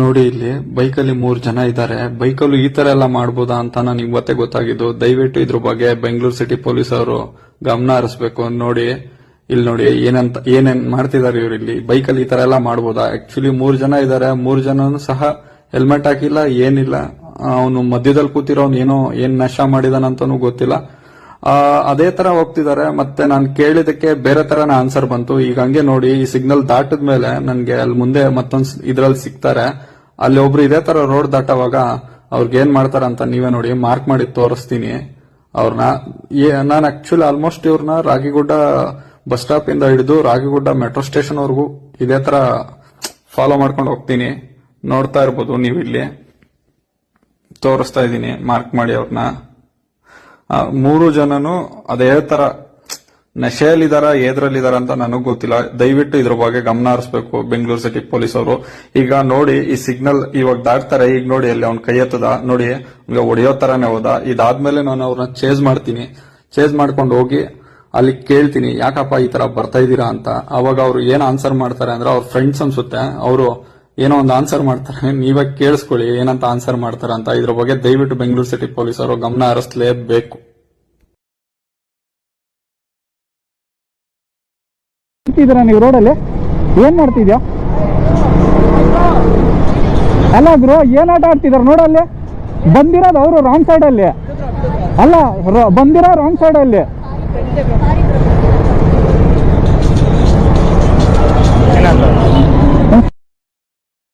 ನೋಡಿ ಇಲ್ಲಿ, ಬೈಕಲ್ಲಿ ಮೂರ್ ಜನ ಇದ್ದಾರೆ. ಬೈಕಲ್ಲೂ ಈ ತರ ಎಲ್ಲ ಮಾಡಬಹುದಾ ಅಂತ ನಾನು ಇವತ್ತೇ ಗೊತ್ತಾಗಿದ್ದು, ದಯವಿಟ್ಟು ಇದ್ರ ಬಗ್ಗೆ ಬೆಂಗಳೂರು ಸಿಟಿ ಪೊಲೀಸ್ ಅವರು ಗಮನ ಹರಿಸ್ಬೇಕು ನೋಡಿ. ಇಲ್ಲಿ ನೋಡಿ, ಏನಂತ, ಏನೇನ್ ಮಾಡ್ತಿದ್ದಾರೆ ಇವ್ರು ಇಲ್ಲಿ? ಬೈಕಲ್ಲಿ ಈ ತರ ಎಲ್ಲ ಮಾಡ್ಬೋದಾ? ಆಕ್ಚುಲಿ ಮೂರ್ ಜನ ಇದ್ದಾರೆ. ಮೂರ್ ಜನನು ಸಹ ಹೆಲ್ಮೆಟ್ ಹಾಕಿಲ್ಲ, ಏನಿಲ್ಲ. ಅವನು ಮಧ್ಯದಲ್ಲಿ ಕೂತಿರೋನ್ ಏನೋ, ಏನ್ ನಶ ಮಾಡಿದಾನಂತಾನು ಗೊತ್ತಿಲ್ಲ. ಅದೇ ತರ ಹೋಗ್ತಿದ್ದಾರೆ, ಮತ್ತೆ ನಾನು ಕೇಳಿದಕ್ಕೆ ಬೇರೆ ತರನ ಆನ್ಸರ್ ಬಂತು. ಈಗ ಹಂಗೆ ನೋಡಿ, ಈ ಸಿಗ್ನಲ್ ದಾಟದ ಮೇಲೆ ನನ್ಗೆ ಅಲ್ಲಿ ಮುಂದೆ ಮತ್ತೊಂದ್ ಇದ್ರಲ್ಲಿ ಸಿಗ್ತಾರೆ ಅಲ್ಲಿ ಒಬ್ರು ಇದೇ ತರ ರೋಡ್ ದಾಟವಾಗ ಅವ್ರಿಗೆ ಏನ್ ಮಾಡ್ತಾರ ಅಂತ ನೀವೇ ನೋಡಿ ಮಾರ್ಕ್ ಮಾಡಿ ತೋರಿಸ್ತೀನಿ. ಅವ್ರನ್ನ ನಾನು ಆಕ್ಚುಲಿ ಆಲ್ಮೋಸ್ಟ್ ಇವ್ರನ್ನ ರಾಗಿಗುಡ್ಡ ಬಸ್ ಸ್ಟಾಪ್ ಇಂದ ಹಿಡಿದು ರಾಗಿಗುಡ್ಡ ಮೆಟ್ರೋ ಸ್ಟೇಷನ್ ವರೆಗೂ ಇದೇ ತರ ಫಾಲೋ ಮಾಡ್ಕೊಂಡು ಹೋಗ್ತೀನಿ. ನೋಡ್ತಾ ಇರ್ಬೋದು ನೀವು ಇಲ್ಲಿ ತೋರಿಸ್ತಾ ಇದ್ದೀನಿ ಮಾರ್ಕ್ ಮಾಡಿ ಅವ್ರನ್ನ ಮೂರು ಜನನು ಅದೇ ತರ ನಶೆಯಲ್ಲಿದಾರ, ಏದ್ರಲ್ಲಿದಾರ ಅಂತ ನನಗ್ ಗೊತ್ತಿಲ್ಲ. ದಯವಿಟ್ಟು ಇದ್ರ ಬಗ್ಗೆ ಗಮನ ಹರಿಸ್ಬೇಕು, ಬೆಂಗಳೂರು ಸಿಟಿ ಪೊಲೀಸ್ ಅವರು. ಈಗ ನೋಡಿ, ಈ ಸಿಗ್ನಲ್ ಇವಾಗ ದಾಟ್ತಾರೆ, ಈಗ ನೋಡಿ ಅಲ್ಲಿ ಅವ್ನ ಕೈ ಎತ್ತದ. ನೋಡಿ ಈಗ ಹೊಡೆಯೋ ತರಾನೇ ಹೋದ. ಇದಾದ್ಮೇಲೆ ನಾನು ಅವ್ರನ್ನ ಚೇಸ್ ಮಾಡ್ತೀನಿ. ಚೇಸ್ ಮಾಡ್ಕೊಂಡು ಹೋಗಿ ಅಲ್ಲಿ ಕೇಳ್ತೀನಿ, ಯಾಕಪ್ಪ ಈ ತರ ಬರ್ತಾ ಇದ್ದೀರಾ ಅಂತ. ಅವಾಗ ಅವ್ರು ಏನ್ ಆನ್ಸರ್ ಮಾಡ್ತಾರೆ ಅಂದ್ರೆ ಅವ್ರ ಫ್ರೆಂಡ್ಸ್ ಅನ್ಸುತ್ತೆ. ಅವರು ಏನೋ ಒಂದು ಆನ್ಸರ್ ಮಾಡ್ತಾರೆ. ನೀವೇ ಕೇಳಿಸ್ಕೊಳ್ಳಿ, ಏನಂತ ಆನ್ಸರ್ ಮಾಡ್ತಾರೆ ಅಂತ. ಇದ್ರ ಬಗ್ಗೆ ದಯವಿಟ್ಟು ಬೆಂಗಳೂರು ಸಿಟಿ ಪೊಲೀಸರು ಗಮನ ಹರಿಸಲೇಬೇಕು. ನೀವು ರೋಡಲ್ಲಿ ಏನ್ ಮಾಡ್ತಿದ್ಯಾ? ಅಲ್ಲ ಗುರು, ಏನ್ ಆಟ ಆಡ್ತಿದಾರ ನೋಡಲ್ಲಿ ಬಂದಿರೋದು ಅವರು ರಾಂಗ್ ಸೈಡ್ ಅಲ್ಲಿ. ಅಲ್ಲ ಬಂದಿರೋ ರಾಂಗ್ ಸೈಡ್ ಅಲ್ಲಿ.